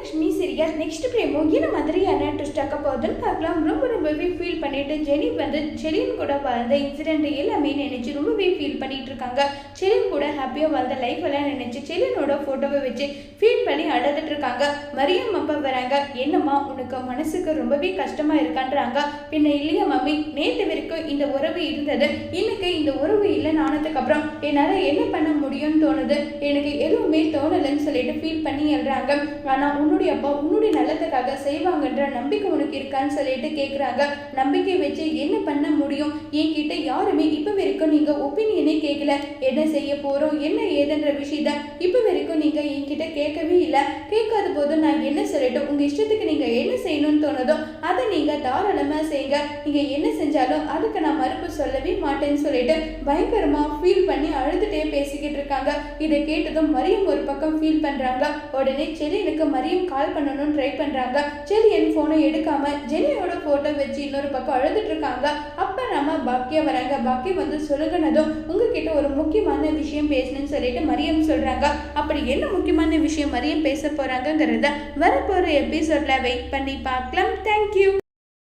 Varalakshmi serial next பிரேமோ. என்ன மாதிரியான twist போகுதுன்னு பார்க்கலாம். ரொம்ப ரொம்பவே ஃபீல் பண்ணிட்டு ஜெனி வந்து செலின் கூட வாழ்ந்த இன்சிடென்ட் எல்லாமே நினைச்சு ரொம்பவே ஃபீல் பண்ணிட்டு இருக்காங்க. செலின் கூட ஹாப்பியாக வாழ்ந்த லைஃப் எல்லாம் நினைச்சு செலினோட ஃபோட்டோவை வச்சு ஃபீல் பண்ணி அழுதுட்டு இருக்காங்க. மரியம் அப்பா வராங்க. என்னம்மா உனக்கு மனசுக்கு ரொம்பவே கஷ்டமா இருக்கான்றாங்க. பின்ன இல்லையா மம்மி நேற்று வரைக்கும் இந்த உறவு இருந்தது. இன்னைக்கு இந்த உறவு இல்லைன்னு ஆனதுக்கு அப்புறம் என்னால் என்ன பண்ண முடியும்னு தோணுது? எனக்கு எது தோணலைன்னு சொல்லிட்டு ஃபீல் பண்ணி எழுறாங்க ஆனால் உன்னுடைய அப்பா உன்னுடைய நல்லதுக்காக செய்வாங்கன்ற நம்பிக்கை உனக்கு இருக்கான்னு சொல்லிட்டு கேட்குறாங்க நம்பிக்கை வச்சு என்ன பண்ண முடியும்? என்கிட்ட யாருமே இப்போ வரைக்கும் நீங்கள் ஒப்பீனியனே கேட்கல என்ன செய்ய போகிறோம் என்ன ஏதுன்ற விஷயத்த இப்போ வரைக்கும் நீங்கள் என்கிட்ட கேட்கவே இல்லை. கேட்காத போது நான் என்ன சொல்லட்டும் உங்கள் இஷ்டத்துக்கு நீங்கள் என்ன செய்யணும்னு தோணுதோ அதை நீங்கள் தாராளமாக செய்யுங்க நீங்கள் என்ன செஞ்சாலும் அதுக்கு நான் மறுப்பு சொல்லவே மாட்டேன்னு சொல்லிட்டு பயங்கரமாக ஃபீல் பண்ணி அழுதுகிட்டே பேசிக்கிட்டு இருக்காங்க. இதை கேட்டதும் மரியம் ஒரு பக்கம் ஃபீல் பண்ணுறாங்க உடனே செலினுக்கு மரியம் கால் பண்ணணும்னு ட்ரை பண்ணுறாங்க செலியன் ஃபோனை எடுக்காம ஜெனியோட ஃபோட்டோ வச்சு இன்னொரு பக்கம் அழுதுட்டு இருக்காங்க. அப்போ நம்ம பாக்கியா வராங்க. பாக்கியா வந்து சொல்லுங்கனதும் உங்ககிட்ட ஒரு முக்கியமான விஷயம் பேசணும்னு சொல்லிட்டு மரியம் சொல்கிறாங்க அப்படி என்ன முக்கியமான விஷயம் மரியம் பேச போகிறாங்கங்கிறத வரப்போகிற எபிசோடில் வெயிட் பண்ணி பார்க்கலாம். தேங்க்யூ